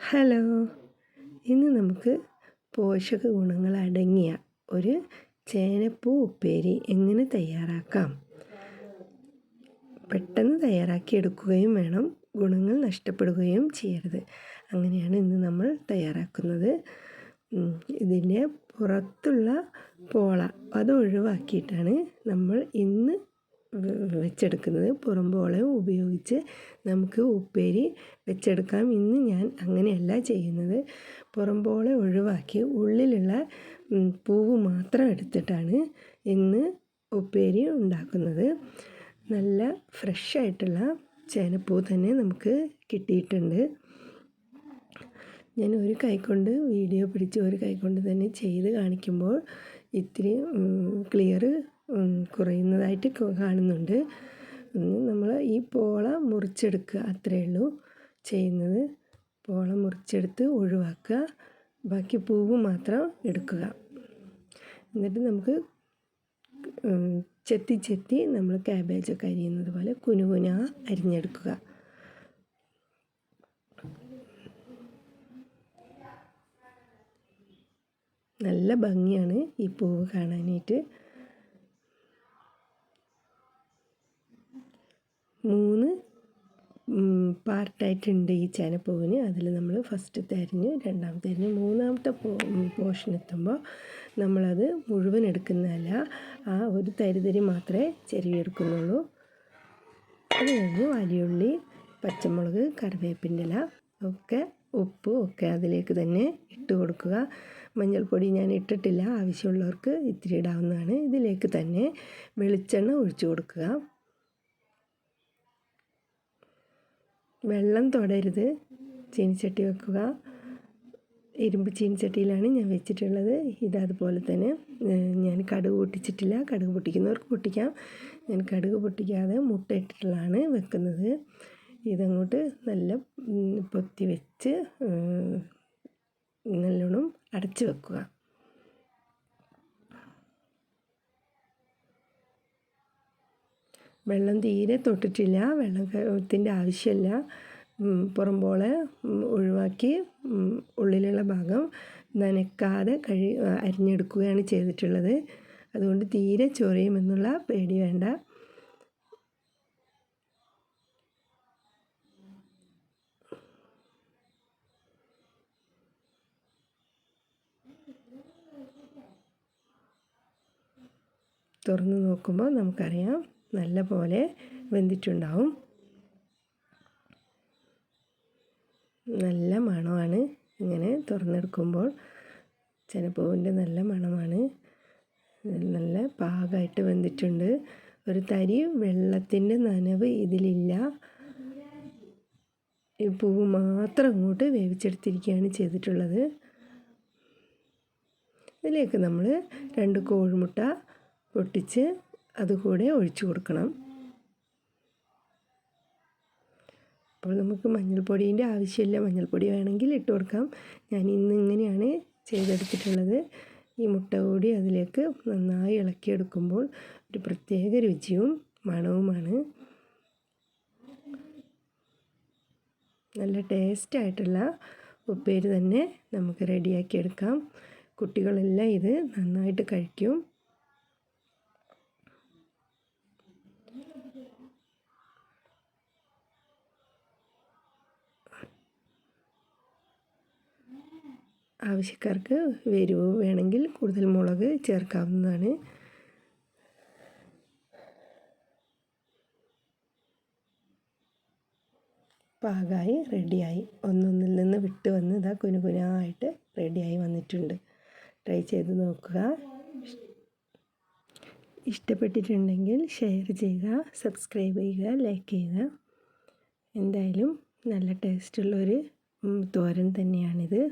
Hello. ഇന്ന് നമുക്ക് പോഷക ഗുണങ്ങൾ അടങ്ങിയ ഒരു ചേനപ്പൂ ഉപ്പേരി എങ്ങനെ തയ്യാറാക്കാം? പെട്ടെന്ന് തയ്യാറാക്കി എടുക്കുകയും വേണം. ഗുണങ്ങൾ നഷ്ടപ്പെടുകയും ചെയ്യരുത്. അങ്ങനെയാണ് ഇന്ന് നമ്മൾ തയ്യാറാക്കുന്നത്. ഇതിന്റെ പുറത്തുള്ള പോള അത് ഒഴിവാക്കിയിട്ടാണ് നമ്മൾ ഇന്ന് വെച്ചെടുക്കുന്നത്. പുറംപോളയും ഉപയോഗിച്ച് നമുക്ക് ഉപ്പേരി വെച്ചെടുക്കാം. ഇന്ന് ഞാൻ അങ്ങനെയല്ല ചെയ്യുന്നത്. പുറംപോള ഒഴിവാക്കി ഉള്ളിലുള്ള പൂവ് മാത്രം എടുത്തിട്ടാണ് ഇന്ന് ഉപ്പേരി ഉണ്ടാക്കുന്നത്. നല്ല ഫ്രഷ് ആയിട്ടുള്ള ചേനപ്പൂ തന്നെ നമുക്ക് കിട്ടിയിട്ടുണ്ട്. ഞാൻ ഒരു കൈക്കൊണ്ട് വീഡിയോ പിടിച്ച് ഒരു കൈക്കൊണ്ട് തന്നെ ചെയ്ത് കാണിക്കുമ്പോൾ ഇത്തിരി ക്ലിയർ കുറയുന്നതായിട്ട് കാണുന്നുണ്ട്. നമ്മൾ ഈ പോള മുറിച്ചെടുക്കുക അത്രയേ ഉള്ളൂ. ചെയ്യുന്നത് പോള മുറിച്ചെടുത്ത് ഒഴിവാക്കുക. ബാക്കി പൂവ് മാത്രം എടുക്കുക. എന്നിട്ട് നമുക്ക് ചെത്തി ചെത്തി നമ്മൾ ക്യാബേജൊക്കെ അരിയുന്നത് പോലെ കുനുകുന അരിഞ്ഞെടുക്കുക. നല്ല ഭംഗിയാണ് ഈ പൂവ് കാണാനായിട്ട്. മൂന്ന് പാർട്ടായിട്ടുണ്ട് ഈ ചേനപ്പൂവിന്. അതിൽ നമ്മൾ ഫസ്റ്റ് തരിഞ്ഞു രണ്ടാമത്തെ അരിഞ്ഞ് മൂന്നാമത്തെ പോർഷൻ എത്തുമ്പോൾ നമ്മളത് മുഴുവൻ എടുക്കുന്നതല്ല. ആ ഒരു തരിതരി മാത്രമേ ചെറിയെടുക്കുന്നുള്ളൂ അത് കഴിഞ്ഞ് വലിയുള്ളി പച്ചമുളക് കറിവേപ്പിന്റെ ഇല ഒക്കെ ഉപ്പ് ഒക്കെ അതിലേക്ക് തന്നെ ഇട്ട് കൊടുക്കുക. മഞ്ഞൾപ്പൊടി ഞാൻ ഇട്ടിട്ടില്ല. ആവശ്യമുള്ളവർക്ക് ഇത്തിരി ഇടാവുന്നതാണ്. ഇതിലേക്ക് തന്നെ വെളിച്ചെണ്ണ ഒഴിച്ചു കൊടുക്കുക. വെള്ളം തൊടരുത്. ചീനിച്ചട്ടി വെക്കുക. ഇരുമ്പ് ചീനിച്ചട്ടിയിലാണ് ഞാൻ വെച്ചിട്ടുള്ളത്. ഇതതുപോലെ തന്നെ ഞാൻ കടുക് പൊട്ടിച്ചിട്ടില്ല. കടുക് പൊട്ടിക്കുന്നവർക്ക് പൊട്ടിക്കാം. ഞാൻ കടുക് പൊട്ടിക്കാതെ മുട്ട ഇട്ടിട്ടുള്ളതാണ് വെക്കുന്നത്. ഇതങ്ങോട്ട് നല്ല പൊത്തി വെച്ച് നല്ലോണം അടച്ച് വെക്കുക. വെള്ളം തീരെ തൊട്ടിട്ടില്ല. വെള്ളത്തിന്റെ ആവശ്യമില്ല പുറംപോളെ ഒഴിവാക്കി ഉള്ളിലുള്ള ഭാഗം നനക്കാതെ കഴി അരിഞ്ഞെടുക്കുകയാണ് ചെയ്തിട്ടുള്ളത്. അതുകൊണ്ട് തീരെ ചൊറിയുമെന്നുള്ള പേടി വേണ്ട. തുറന്ന് നോക്കുമ്പോൾ നമുക്കറിയാം. നല്ല പോലെ വെന്തിട്ടുണ്ടാവും. നല്ല മണമാണ് ഇങ്ങനെ തുറന്നെടുക്കുമ്പോൾ. ചെനപ്പൂവിന്റെ നല്ല മണമാണ്. നല്ല പാകമായിട്ട് വെന്തിട്ടുണ്ട്. ഒരു തരി വെള്ളത്തിന്റെ നനവ് ഇതിലില്ല. ഈ പൂവ് മാത്രം അങ്ങോട്ട് വേവിച്ചെടുത്തിരിക്കുകയാണ് ചെയ്തിട്ടുള്ളത്. ഇതിലേക്ക് നമ്മൾ രണ്ട് കോഴിമുട്ട പൊട്ടിച്ച് അതുകൂടെ ഒഴിച്ചു കൊടുക്കണം. അപ്പോൾ നമുക്ക് മഞ്ഞൾപ്പൊടിന്റെ ആവശ്യമില്ല. മഞ്ഞൾപ്പൊടി വേണമെങ്കിൽ ഇട്ട് കൊടുക്കാം. ഞാൻ ഇന്ന് ഇങ്ങനെയാണ് ചെയ്തെടുത്തിട്ടുള്ളത്. ഈ മുട്ട കൂടി അതിലേക്ക് നന്നായി ഇളക്കിയെടുക്കുമ്പോൾ ഒരു പ്രത്യേക രുചിയും മണവുമാണ്. നല്ല ടേസ്റ്റായിട്ടുള്ള ഉപ്പേരി തന്നെ നമുക്ക് റെഡിയാക്കിയെടുക്കാം. കുട്ടികളെല്ലാം ഇത് നന്നായിട്ട് കഴിക്കും. ആവശ്യക്കാർക്ക് എരിവ് വേണമെങ്കിൽ കൂടുതൽ മുളക് ചേർക്കാവുന്നതാണ്. പാകമായി റെഡിയായി. ഒന്നൊന്നിൽ നിന്ന് വിട്ട് വന്ന് ഇതാ കുനുകുനായിട്ട് റെഡിയായി വന്നിട്ടുണ്ട്. ട്രൈ ചെയ്ത് നോക്കുക. ഇഷ്ടപ്പെട്ടിട്ടുണ്ടെങ്കിൽ ഷെയർ ചെയ്യുക സബ്സ്ക്രൈബ് ചെയ്യുക ലൈക്ക് ചെയ്യുക. എന്തായാലും നല്ല ടേസ്റ്റുള്ളൊരു തോരൻ തന്നെയാണിത്.